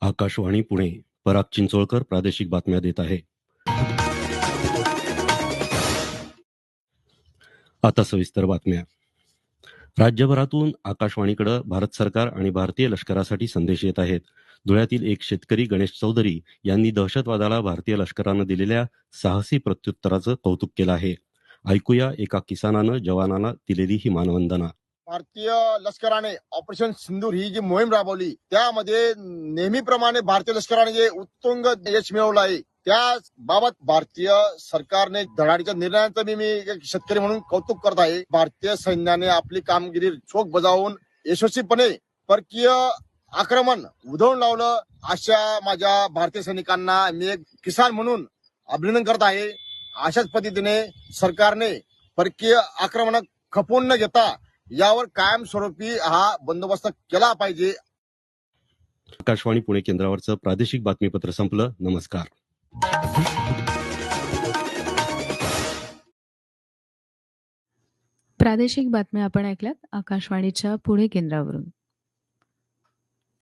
आकाशवाणी पुणे पराग चिंचोळकर प्रादेशिक बातम्या देत आहे. आता सविस्तर बातम्या. राज्यभरातून आकाशवाणीकडे भारत सरकार आणि भारतीय लष्करासाठी संदेश येत आहेत. धुळ्यातील एक शेतकरी गणेश चौधरी यांनी दहशतवादाला भारतीय लष्करानं दिलेल्या साहसी प्रत्युत्तराचं कौतुक केलं आहे. ऐकूया एका किसानानं जवानाला दिलेली ही मानवंदना. भारतीय लष्कराने ऑपरेशन सिंदूर ही जी मोहीम राबवली त्यामध्ये नेहमीप्रमाणे भारतीय लष्कराने जे उत्तुंग यश मिळवलं आहे त्याबाबत भारतीय सरकारने धडाडीच्या निर्णयाचं मी मी एक शेतकरी म्हणून कौतुक करत आहे. भारतीय सैन्याने आपली कामगिरी चोख बजावून यशस्वीपणे परकीय आक्रमण उधळून लावलं. अशा माझ्या भारतीय सैनिकांना मी एक किसान म्हणून अभिनंदन करत आहे. अशाच पद्धतीने सरकारने परकीय आक्रमण खपवून न घेता यावर कायमस्वरूपी हा बंदोबस्त केला पाहिजे. आकाशवाणी पुणे केंद्रावरचं प्रादेशिक बातमीपत्र संपलं. नमस्कार. प्रादेशिक बातम्या आपण ऐकल्यात आकाशवाणीच्या पुणे केंद्रावरून.